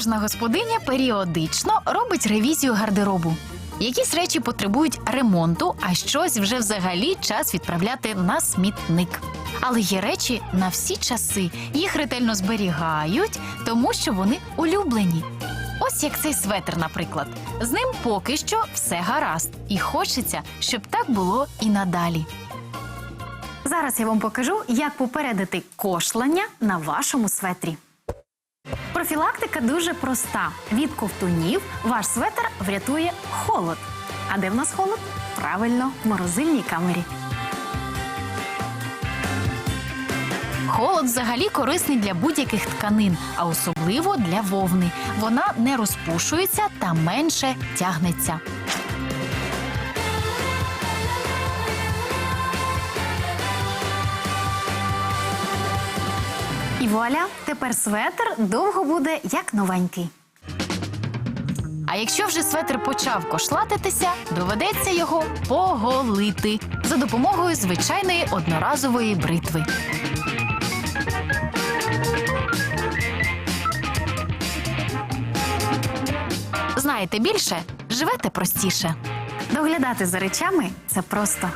Кожна господиня періодично робить ревізію гардеробу. Якісь речі потребують ремонту, а щось вже взагалі час відправляти на смітник. Але є речі на всі часи. Їх ретельно зберігають, тому що вони улюблені. Ось як цей светр, наприклад. З ним поки що все гаразд, і хочеться, щоб так було і надалі. Зараз я вам покажу, як попередити кошлення на вашому светрі. Профілактика дуже проста. Від ковтунів ваш светр врятує холод. А де в нас холод? Правильно, в морозильній камері. Холод взагалі корисний для будь-яких тканин, а особливо для вовни. Вона не розпушується та менше тягнеться. Вуаля, тепер светр довго буде як новенький. А якщо вже светр почав кошлатитися, доведеться його поголити за допомогою звичайної одноразової бритви. Знаєте більше, живете простіше. Доглядати за речами це просто.